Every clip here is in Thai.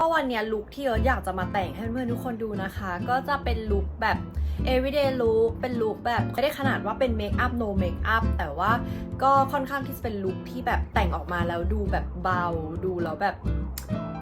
ก็วันนี้ลุคที่เอิร์ธอยากจะมาแต่งให้เพื่อนๆทุกคนดูนะคะ ก็จะเป็นลุคแบบ everyday look เป็นลุคแบบไม่ได้ขนาดว่าเป็นเมคอัพ no เมคอัพแต่ว่าก็ค่อนข้างที่จะเป็นลุคที่แบบแต่งออกมาแล้วดูแบบเบาดูแล้วแบบ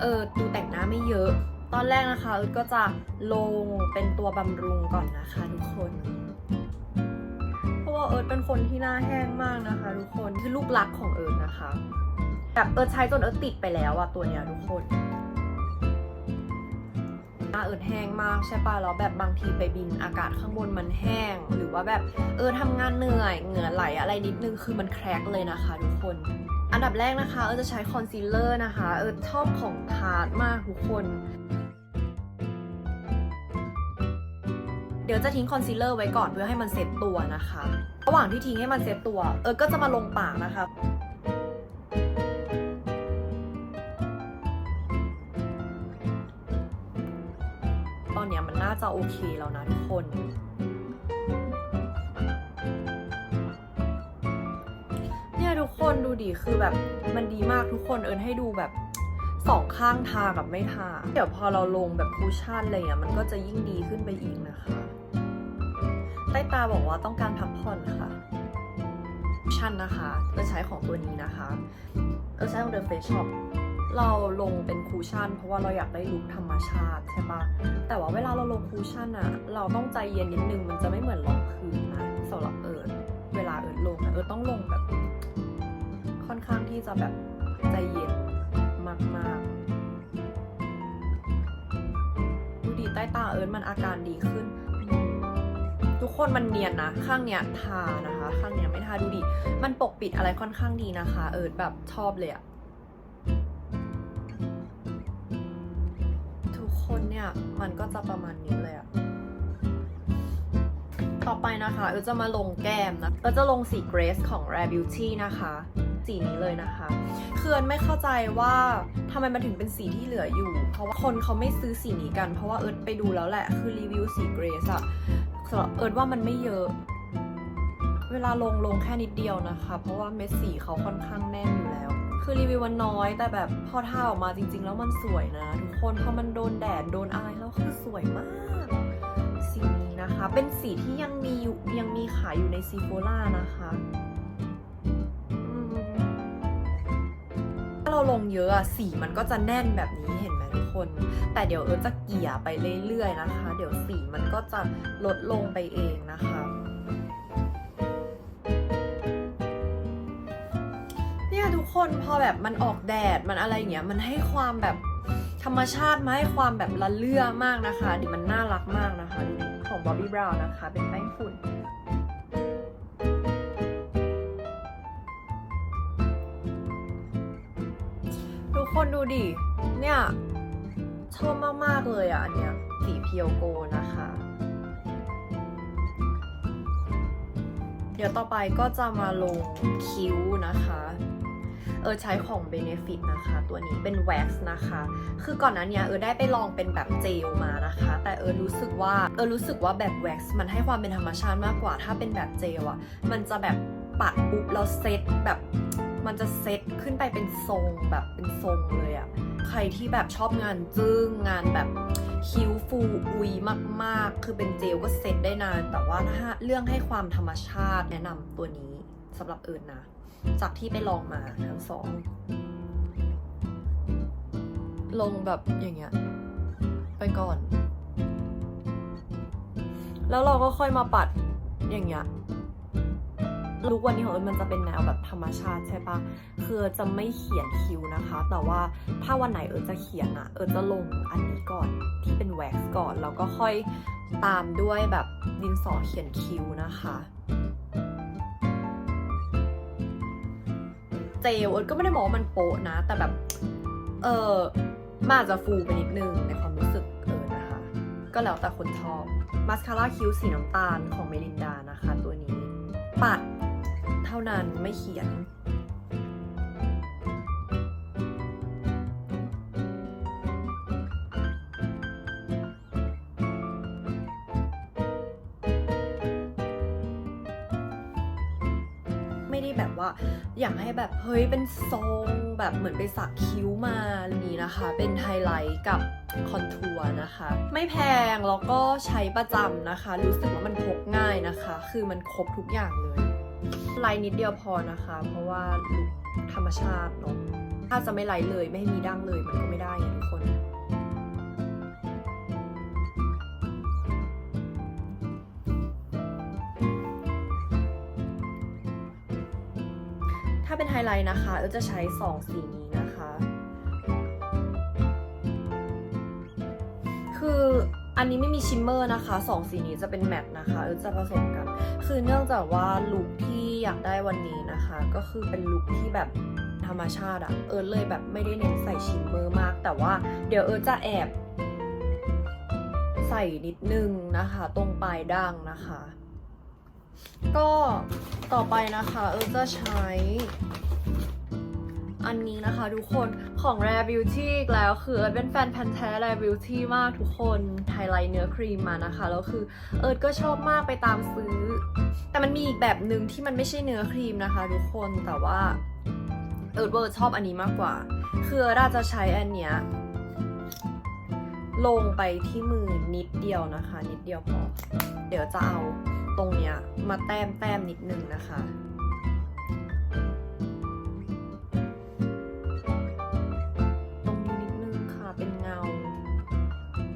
เออดูแต่งหน้าไม่เยอะ ตอนแรกนะคะเอิร์ธก็จะลงเป็นตัวบำรุงก่อนนะคะทุกคน เพราะว่าเอิร์ธเป็นคนที่หน้าแห้งมากนะคะ ทุกคนคือลูกรักของเอิร์ธนะคะแบบเอิร์ธใช้จนเอิร์ธติดไปแล้วอะตัวเนี้ยทุกคน หน้าเอิดแห้งมากใช่ป่ะแล้วแบบบางทีไปบินอากาศข้างบนมันแห้ง หรือว่าแบบเออทำงานเหนื่อยเหงื่อไหลอะไรนิดนึงคือมันแครกเลยนะคะทุกคน อันดับแรกนะคะเออจะใช้คอนซีลเลอร์นะคะเออชอบของทาร์ตมากทุกคนเดี๋ยวจะทิ้งคอนซีลเลอร์ไว้ก่อนเพื่อให้มันเซ็ตตัวนะคะ ระหว่างที่ทิ้งให้มันเซ็ตตัว เออก็จะมาลงปากนะคะ ตอนนี้มันน่าจะโอเคแล้วนะทุกคน เนี่ยทุกคนดูดิคือแบบมันดีมากทุกคนเอิญให้ดูแบบสองข้างทากับไม่ทา เดี๋ยวพอเราลงแบบคูชั่นอะไรเงี้ยมันก็จะยิ่งดีขึ้นไปอีกนะคะ ใต้ตาบอกว่าต้องการพักผ่อนค่ะคูชั่นนะคะเอิญใช้ของตัวนี้นะคะเอิญใช้ของเดอะ เราลงเป็นคูชั่น เพราะว่าเราอยากได้ลุคธรรมชาติใช่ปะแต่ว่าเวลาเราลงคูชั่นอะเราต้องใจเย็นนิดนึงมันจะไม่เหมือนรองพื้นนะสำหรับเอิร์ดเวลาเอิร์ดลงนะเอิร์ดต้องลงแบบ ค่อนข้างที่จะแบบใจเย็นมากๆดูดีใต้ตาเอิร์ดมันอาการดีขึ้น ทุกคนมันเนียนนะ ข้างเนี้ยทานะคะ ข้างเนี้ยไม่ทาดูดีมันปกปิดอะไรค่อนข้างดีนะคะ เอิร์ดแบบชอบเลยอะ เนี่ยมันก็จะประมาณนี้เลยอะต่อไปนะคะเออจะมาลงแก้มนะเออจะลงสีเกรสของ Rare Beauty นะคะสีนี้เลยนะคะเคือเอิญไม่เข้าใจว่าทำไมมันถึงเป็นสีที่เหลืออยู่ เพราะว่าคนเขาไม่ซื้อสีนี้กัน เพราะว่าเอิร์ธไปดูแล้วแหละ คือรีวิวสีเกรสอะสำหรับเอิร์ธว่ามันไม่เยอะ เวลาลงลงแค่นิดเดียวนะคะ เพราะว่าเม็ดสีเขาค่อนข้างแน่นอยู่แล้ว คือรีวิวมันน้อย แต่แบบพอทาออกมาจริง ๆ แล้วมันสวยนะ ทุกคนพอมันโดนแดดโดนอะไรแล้วคือสวยมากสีนี้นะคะ เป็นสีที่ยังมีอยู่ยังมีขายอยู่ในซีโฟล่านะคะถ้าเราลงเยอะอะสีมันก็จะแน่นแบบนี้เห็นไหมทุกคน แต่เดี๋ยวเออจะเกลี่ยไปเรื่อยๆนะคะ เดี๋ยวสีมันก็จะลดลงไปเองนะคะ คนพอแบบมันออกแดดมันอะไรอย่างเงี้ยมันให้ความแบบธรรมชาติมาให้ความแบบละเลื่อมากนะคะดิมันน่ารักมากนะคะดูดิของ Bobbi Brown นะคะ เป็นแป้งฝุ่นทุกคนดูดิ เนี่ย ชอบมาก ๆ เลยอะ อันเนี้ยสีเพียวโกนะคะ เดี๋ยวต่อไปก็จะมาลงคิ้วนะคะ เออใช้ของ Benefit นะคะ ตัวนี้เป็นแว็กซ์นะคะ คือก่อนหน้านี้เออได้ไปลองเป็นแบบเจลมานะคะ แต่เออรู้สึกว่าเออรู้สึกว่าแบบแว็กซ์มันให้ความเป็นธรรมชาติมากกว่า ถ้าเป็นแบบเจลอะมันจะแบบปัดปุ๊บแล้วเซตแบบมันจะเซตขึ้นไปเป็นทรงแบบเป็นทรงเลยอะใครที่แบบชอบงานจึ้งงานแบบคิ้วฟูอุยมาก ๆ คือเป็นเจลก็เซตได้นาน แต่ว่าถ้าเรื่องให้ความธรรมชาติแนะนำตัวนี้สำหรับเอิญนะ จากที่ไปลองมาทั้งสอง ลงแบบอย่างเงี้ย ไปก่อน แล้วเราก็ค่อยมาปัดอย่างเงี้ยลุกวันนี้ของเอิญมันจะเป็นแนวแบบธรรมชาติใช่ปะคือจะไม่เขียนคิ้วนะคะ แต่ว่าถ้าวันไหนเอิญจะเขียนอะเอิญจะลงอันนี้ก่อนที่เป็นแว็กซ์ก่อน แล้วก็ค่อยตามด้วยแบบดินสอเขียนคิ้วนะคะ เจลเอิร์ก็ไม่ได้มองว่ามันโปะนะ แต่แบบ เออมันอาจจะฟูไปนิดนึงในความรู้สึกเออนะคะ ก็แล้วแต่คนชอบมาสคาร่าคิ้วสีน้ำตาลของเมลินดานะคะ ตัวนี้ ปัดเท่านั้นไม่เขียน ไม่ได้แบบว่าอยากให้แบบเฮ้ยเป็นทรงแบบเหมือนไปสักคิ้วมาอะไรนี้นะคะ เป็นไฮไลท์กับคอนทัวร์นะคะ ไม่แพงแล้วก็ใช้ประจำนะคะ รู้สึกว่ามันพกง่ายนะคะ คือมันครบทุกอย่างเลยไลท์นิดเดียวพอนะคะ เพราะว่าลุคธรรมชาติเนาะถ้าจะไม่ไลท์เลยไม่ให้มีดั้งเลยมันก็ไม่ได้ทุกคน เป็นไฮไลท์นะคะเออจะใช้ 2 สีนี้นะคะ คืออันนี้ไม่มีชิมเมอร์นะคะ2สีนี้จะเป็นแมตต์นะคะเออจะผสมกัน คือเนื่องจากว่าลุคที่อยากได้วันนี้นะคะ ก็คือเป็นลุคที่แบบธรรมชาติอะเออเลยแบบไม่ได้เน้นใส่ชิมเมอร์มาก แต่ว่าเดี๋ยวเออจะแอบใส่นิดนึงนะคะ ตรงปลายด่างนะคะ ก็ต่อไปนะคะเออจะใช้อันนี้นะคะทุกคนของ Rare Beauty อีกแล้วคือเอิร์ธเป็นแฟนพันธ์แท้ Rare Beauty มากทุกคนไฮไลท์เนื้อครีมมานะคะ แล้วคือเอิร์ธก็ชอบมากไปตามซื้อ แต่มันมีอีกแบบหนึ่งที่มันไม่ใช่เนื้อครีมนะคะทุกคนแต่ว่าเอิร์ธเวิร์ดชอบอันนี้มากกว่า คือเอิร์ธอาจจะใช้อันเนี้ยลงไปที่มือนิดเดียวนะคะ นิดเดียวพอ เดี๋ยวจะเอา ตรงเนี้ยมาแต้มแต้มนิดนึงนะคะตรงนี้นิดนึงค่ะเป็นเงา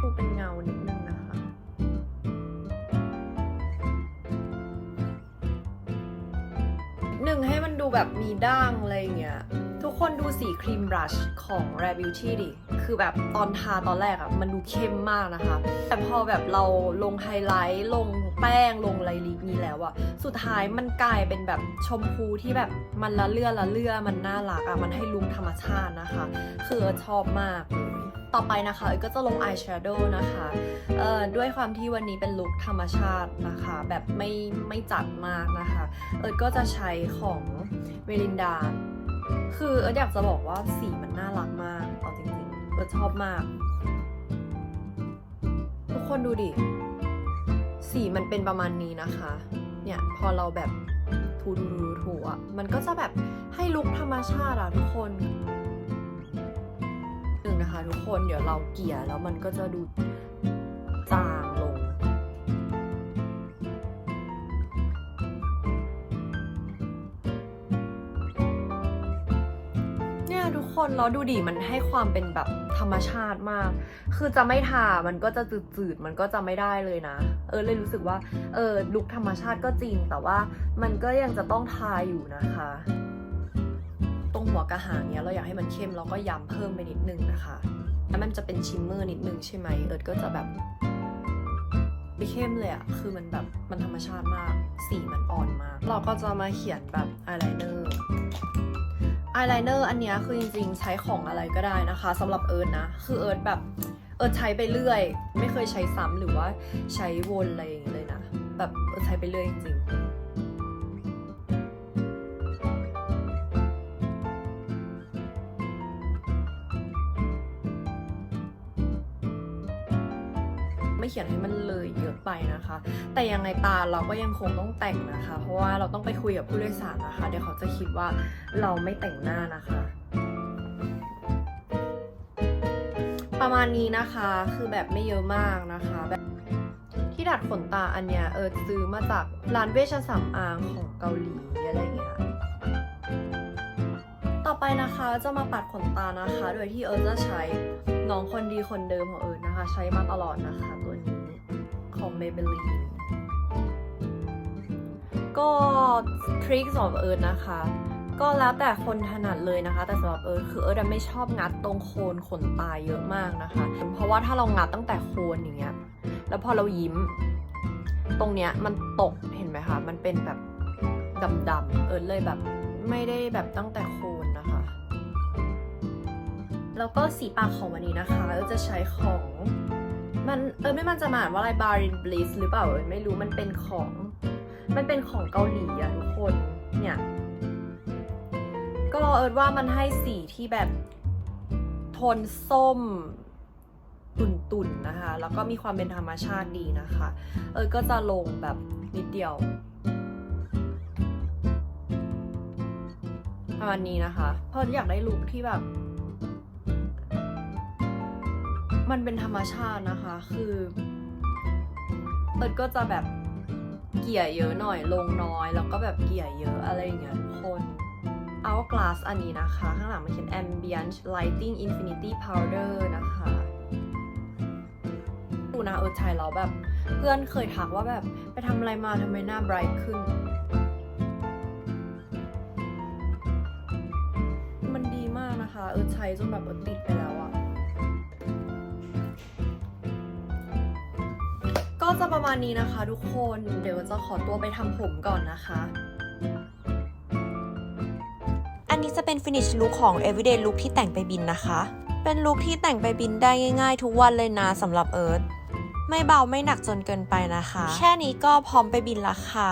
ดูเป็นเงานิดนึงนะคะหนึ่งให้มันดูแบบมีด่างอะไรอย่างเงี้ย ทุกคนดูสีครีมบลัชของ Rare Beauty ดิ คือแบบตอนทาตอนแรกอะมันดูเข้มมากนะคะ แต่พอแบบเราลงไฮไลท์ลงแป้งลงไรลิกนี้แล้วอะสุดท้ายมันกลายเป็นแบบชมพูที่แบบมันละเลื่อละเลื่อมันน่ารักอะมันให้ลุคธรรมชาตินะคะ คือชอบมากเลยต่อไปนะคะเอิร์ทก็จะลงอายแชโดว์นะคะเอ่อด้วยความที่วันนี้เป็นลุคธรรมชาตินะคะ แบบไม่ไม่จัดมากนะคะ เอิร์ก็จะใช้ของเมลินดา คือเอิร์อยากจะบอกว่าสีมันน่ารักมากเอาจริง อชอบมาก ทุกคนดูดิ สีมันเป็นประมาณนี้นะคะ เนี่ยพอเราแบบทูดูดูถูอะมันก็จะแบบให้ลุคธรรมชาติอะทุกคนหนึ่งนะคะทุกคนเดี๋ยวเราเกลี่ยแล้วมันก็จะดู คนแล้วดูดิมันให้ความเป็นแบบธรรมชาติมาก คือจะไม่ทามันก็จะจืดๆมันก็จะไม่ได้เลยนะ เออเลยรู้สึกว่า เออลุคธรรมชาติก็จริง แต่ว่ามันก็ยังจะต้องทาอยู่นะคะ ตรงหัวกระหางเนี้ยเราอยากให้มันเข้มเราก็ย้ำเพิ่มไปนิดนึงนะคะแล้วมันจะเป็นชิมเมอร์นิดนึงใช่ไหมเอิร์ดก็จะแบบไม่เข้มเลยอะคือมันแบบมันธรรมชาติมาก สีมันอ่อนมาก เราก็จะมาเขียนแบบอายไลเนอร์ อายไลเนอร์อันเนี้ยคือจริงๆ ใช้ของอะไรก็ได้นะคะสำหรับเอิร์ธนะ คือเอิร์ธแบบเอิร์ธใช้ไปเรื่อย ไม่เคยใช้ซ้ำหรือว่าใช้วนอะไรอย่างเงี้ยเลยนะ แบบเอิร์ธใช้ไปเรื่อยจริงๆ เขียนให้มันเลยเยอะไปนะคะ แต่ยังไงตาเราก็ยังคงต้องแต่งนะคะ เพราะว่าเราต้องไปคุยกับผู้โดยสารนะคะ เดี๋ยวเขาจะคิดว่าเราไม่แต่งหน้านะคะ ประมาณนี้นะคะคือแบบไม่เยอะมากนะคะแบบที่ดัดขนตาอันเนี้ยเออซื้อมาจากร้านเวชสำอางของเกาหลีอะไรอย่างเงี้ยต่อไปนะคะจะมาปัดขนตานะคะ โดยที่เอิร์ธจะใช้ น้องคนดีคนเดิมของเอิร์ธนะคะ ใช้มาตลอดนะคะ ตัวนี้ของ Maybelline ก็ทริคสำหรับเอิร์ธนะคะ ก็แล้วแต่คนถนัดเลยนะคะ แต่สำหรับเอิร์ธคือเอิร์ธไม่ชอบงัดตรงโคนขนตาเยอะมากนะคะ เพราะว่าถ้าเรางัดตั้งแต่โคนอย่างเงี้ยแล้วพอเรายิ้ม ตรงเนี้ยมันตกเห็นไหมคะ มันเป็นแบบดำๆเอิร์ธเลยแบบไม่ได้แบบตั้งแต่โค แล้วก็สีปากของวันนี้นะคะเร์ธจะใช้ของมันเออไม่มันจะมาอ่านว่าอะไรบารินบลิสหรือเปล่าเออไม่รู้มันเป็นของ มันเป็นของเกาหลีอะทุกคนเนี่ยก็เอิร์ดว่ามันให้สีที่แบบโทนส้มตุ่นๆนะคะ แล้วก็มีความเป็นธรรมชาติดีนะคะ เอิร์ดก็จะลงแบบนิดเดียวประมาณนี้นะคะ เพราะอยากได้ลุคที่แบบ มันเป็นธรรมชาตินะคะ คือเอิร์ดก็จะแบบเกี่ยเยอะหน่อยลงน้อย แล้วก็แบบเกี่ยเยอะอะไรอย่างเงี้ยทุกคน Hourglass อันนี้นะคะ ข้างหลังมันเขียน Ambient Lighting Infinity Powder นะคะดูนะเออใช้แล้วแบบเพื่อนเคยทักว่าแบบไปทำอะไรมาทำไมหน้าไบรท์ขึ้น มันดีมากนะคะ เออใช้จนแบบเออติดไปแล้วอะ จะประมาณนี้นะคะ ทุกคน เดี๋ยวจะขอตัวไปทำผมก่อนนะคะ อันนี้จะเป็น finish look ของ everyday look ที่แต่งไปบินนะคะ เป็นลุคที่แต่งไปบินได้ง่าย ๆ ทุกวันเลยนะสำหรับเอิร์ธไม่เบาไม่หนักจนเกินไปนะคะ แค่นี้ก็พร้อมไปบินและค่ะ